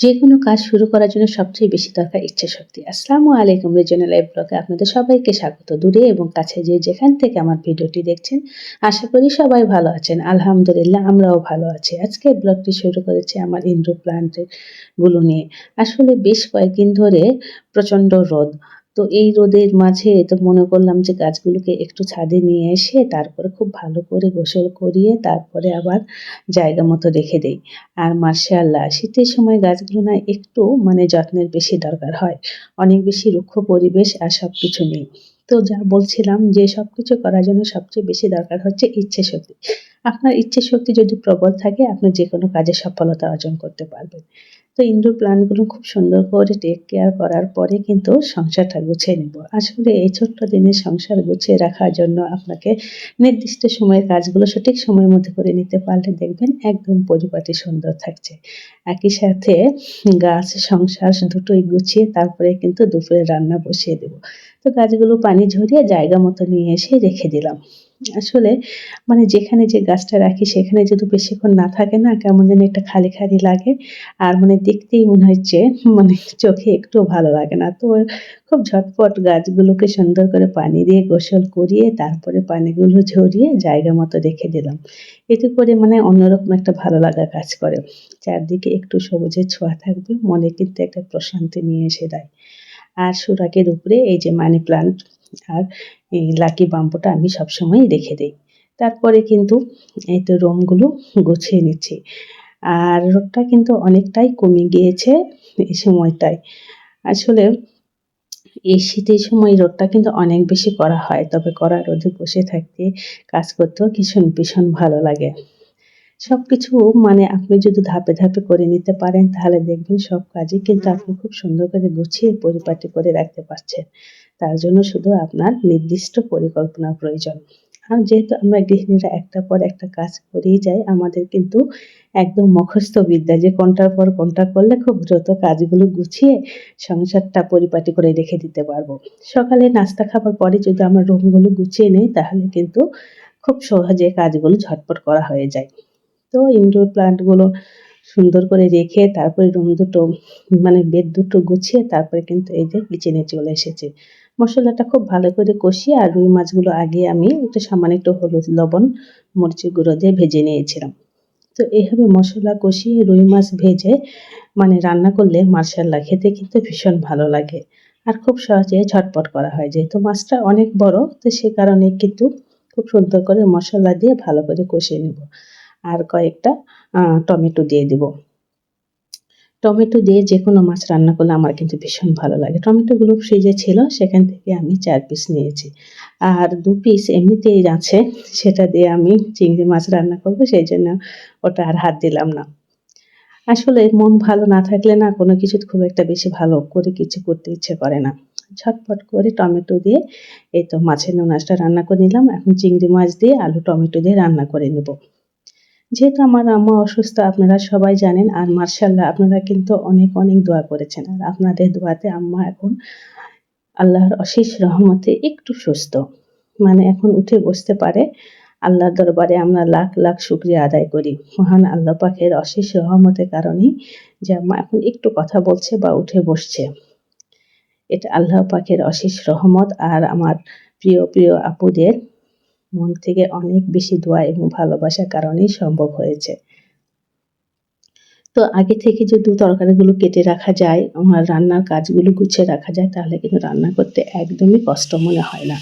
যে কোনো কাজ শুরু করার জন্য সবচেয়ে বেশি দরকার ইচ্ছা শক্তি। আসসালামু আলাইকুম রিজনাল লাইভ ব্লগে আপনাদের সবাইকে স্বাগত। দূরে এবং কাছে যে যেখান থেকে আমার ভিডিওটি দেখছেন, আশা করি সবাই ভালো আছেন। আলহামদুলিল্লাহ, আমরাও ভালো আছি। আজকে ব্লগটি শুরু করেছি আমার ইন্দ্র প্লান্টেরগুলো নিয়ে। আসলে বেশ কয়েকদিন ধরে প্রচণ্ড রোদ। তো এই রোদের মাঝে তো মনে করলাম যে গাছগুলোকে একটু ছাদে নিয়ে এসে তারপরে খুব ভালো করে গোসল করিয়ে তারপরে আবার জায়গা মতো রেখে দেই। আর মার্শাল্লাহ শীতের সময় গাছগুলো না একটু মানে যত্নের বেশি দরকার হয়। অনেক বেশি রুক্ষ পরিবেশ আর সব কিছু নেই। তো যা বলছিলাম যে সব কিছু করার জন্য সবচেয়ে বেশি দরকার হচ্ছে ইচ্ছে শক্তি। আপনার ইচ্ছে শক্তি যদি প্রবল থাকে, আপনি যে কোনো কাজে সফলতা অর্জন করতে পারবেন। তো ইনডোর প্ল্যান্টগুলো খুব সুন্দর করে টেক কেয়ার করার পরে কিন্তু সংসারটা গুছিয়ে নেব। আসলে এই ছোট্ট দিনে সংসার গুছিয়ে রাখার জন্য আপনাকে নির্দিষ্ট সময়ের কাজগুলো সঠিক সময়ের মধ্যে করে নিতে পারলে দেখবেন একদম পরিপাটি সুন্দর থাকছে। একই সাথে গাছ, সংসার দুটোই গুছিয়ে তারপরে কিন্তু দুপুরে রান্না বসিয়ে দেব। তো গাছগুলো পানি ঝরিয়ে জায়গা মতো নিয়ে এসে রেখে দিলাম। আসলে মানে যেখানে যে গাছটা রাখি সেখানে যদি বেশিক্ষণ না থাকে না, কেমন যেন একটা খালি খালি লাগে। আর মানে দেখতেই মনে হচ্ছে মানে চোখে একটু ভালো লাগে না। তো খুব ঝটপট গাছগুলোকে সুন্দর করে পানি দিয়ে গোসল করিয়ে তারপরে পানিগুলো ঝরিয়ে জায়গা মতো রেখে দিলাম। এতে করে মানে অন্যরকম একটা ভালো লাগা কাজ করে। চারদিকে একটু সবুজের ছোঁয়া থাকবে, মনে কিন্তু একটা প্রশান্তি নিয়ে এসে দেয়। আর সুরাকের উপরে এই যে মানি প্লান্ট আর এই লাকি বাম্পটা আমি সবসময় রেখে দিই। তারপরে কিন্তু এই তো রোমগুলো গুছিয়ে নিচ্ছি। আর রোদটা কিন্তু অনেকটাই কমে গিয়েছে এই সময়টায়। আসলে এই শীতের সময় রোদটা কিন্তু অনেক বেশি করা হয়, তবে করা রোদে বসে থাকতে কাজ করতেও ভীষণ ভীষণ ভালো লাগে। সব কিছু মানে আপনি যদি ধাপে ধাপে করে নিতে পারেন তাহলে দেখবেন সব কাজই কিন্তু আপনি খুব সুন্দর করে গুছিয়ে পরিপাটি করে রাখতে পারছেন। তার জন্য শুধু আপনার নির্দিষ্ট পরিকল্পনা প্রয়োজন। আর যেহেতু আমরা গৃহিণীরা একটা পর একটা কাজ করেই যাই আমাদের কিন্তু একদম মুখস্থ বিদ্যা যে কোনটার পর কোনটা করলে খুব দ্রুত কাজগুলো গুছিয়ে সংসারটা পরিপাটি করে রেখে দিতে পারব। সকালে নাস্তা খাবার পরে যদি আমরা রুমগুলো গুছিয়ে নেই তাহলে কিন্তু খুব সহজে কাজগুলো ঝটপট করা হয়ে যায়। তো ইনডোর প্লান্টগুলো সুন্দর করে রেখে তারপরে রুম দুটো মানে বেড দুটো গুছিয়ে তারপরে কিন্তু এই যে কিচেনে চলে এসেছে। মশলাটা খুব ভালো করে কষিয়ে আর রুই মাছগুলো আগে আমি একটু সামান্য একটু হলুদ, লবণ, মরিচের গুঁড়ো দিয়ে ভেজে নিয়েছিলাম। তো এইভাবে মশলা কষিয়ে রুই মাছ ভেজে মানে রান্না করলে মার্শাল্লাহ খেতে কিন্তু ভীষণ ভালো লাগে। আর খুব সহজে ঝটপট করা হয় যেহেতু মাছটা অনেক বড়, তো সে কারণে কিন্তু খুব সুন্দর করে মশলা দিয়ে ভালো করে কষিয়ে নেব। আর কয়েকটা টমেটো দিয়ে দেবো। টমেটো দিয়ে যে কোনো মাছ রান্না করলে আমার কিন্তু ভীষণ ভালো লাগে। টমেটোগুলো ফ্রিজে ছিল, সেখান থেকে আমি চার পিস নিয়েছি। আর দু পিস এমনিতেই আছে, সেটা দিয়ে আমি চিংড়ি মাছ রান্না করব, সেই জন্য ওটা আর হাত দিলাম না। আসলে মন ভালো না থাকলে না কোনো কিছু খুব একটা বেশি ভালো করে কিছু করতে ইচ্ছে করে না। ঝটপট করে টমেটো দিয়ে এই তো মাছের নোনাজটা রান্না করে নিলাম। এখন চিংড়ি মাছ দিয়ে আলু টমেটো দিয়ে রান্না করে নেব। যেহেতু আমার আম্মা অসুস্থ, আপনারা সবাই জানেন, আর মার্শাল্লাহ আপনারা কিন্তু অনেক অনেক দোয়া করেছেন। আর আপনাদের দোয়াতে আম্মা এখন আল্লাহর অশেষ রহমতে একটু সুস্থ। মানে এখন উঠে বসতে পারে। আল্লাহর দরবারে আমরা লাখ লাখ শুক্রিয়া আদায় করি। মহান আল্লাহ পাখের অশেষ রহমতের কারণেই যে আম্মা এখন একটু কথা বলছে বা উঠে বসছে। এটা আল্লাহ পাখের অশেষ রহমত। আর আমার প্রিয় প্রিয় আপুদের মন থেকে অনেক বেশি দোয়া এবং ভালোবাসার কারণেই সম্ভব হয়েছে। তো আগে থেকে যদি তরকারিগুলো কেটে রাখা যায়, আমার রান্নার কাজগুলো গুছিয়ে রাখা যায়, তাহলে কিন্তু রান্না করতে একদমই কষ্ট মনে হয় না।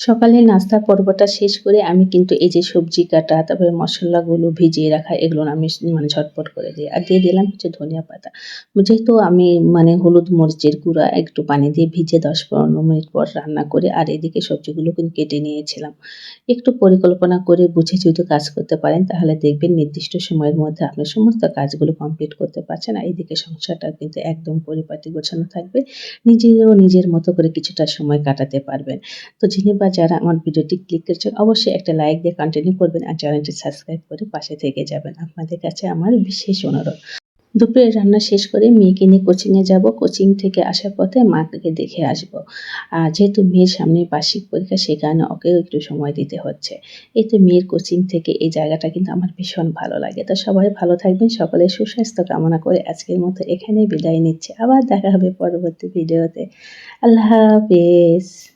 সকালে নাস্তার পর্বটা শেষ করে আমি কিন্তু এই যে সবজি কাটা, তারপরে মশলাগুলো ভিজিয়ে রাখা, এগুলো আমি মানে ঝটপট করে দিই। আর দিয়ে দিলাম হচ্ছে ধনিয়া পাতা। যেহেতু আমি মানে হলুদ মরিচের গুঁড়া একটু পানি দিয়ে ভিজে দশ পনেরো মিনিট পর রান্না করে আর এদিকে সবজিগুলো কিন্তু কেটে নিয়েছিলাম। একটু পরিকল্পনা করে বুঝে যদি কাজ করতে পারেন, তাহলে দেখবেন নির্দিষ্ট সময়ের মধ্যে আপনি সমস্ত কাজগুলো কমপ্লিট করতে পারছেন। আর এদিকে সংসারটা কিন্তু একদম পরিপাটি গোছানো থাকবে। নিজেরও নিজের মতো করে কিছুটা সময় কাটাতে পারবেন। তো যিনি বা যারা আমার ভিডিওটি ক্লিক করেছেন, অবশ্যই একটা লাইক দিয়ে কন্টিনিউ করবেন আর চ্যানেলটি সাবস্ক্রাইব করে পাশে থেকে যাবেন। আপনাদের কাছে আমার বিশেষ অনুরোধ। দুপুরে রান্না শেষ করে মেয়েকে নিয়ে কোচিংয়ে যাব। কোচিং থেকে আসার পথে মাকে দেখে আসব। আর যেহেতু মেয়ের সামনে বার্ষিক পরীক্ষা, সে কারণে ওকেও একটু সময় দিতে হচ্ছে। এই তো মেয়ের কোচিং থেকে এই জায়গাটা কিন্তু আমার ভীষণ ভালো লাগে। তো সবাই ভালো থাকবেন সকলে সুস্বাস্থ্য কামনা করে আজকের মতো এখানেই বিদায় নিচ্ছে। আবার দেখা হবে পরবর্তী ভিডিওতে আল্লাহ হাফেজ।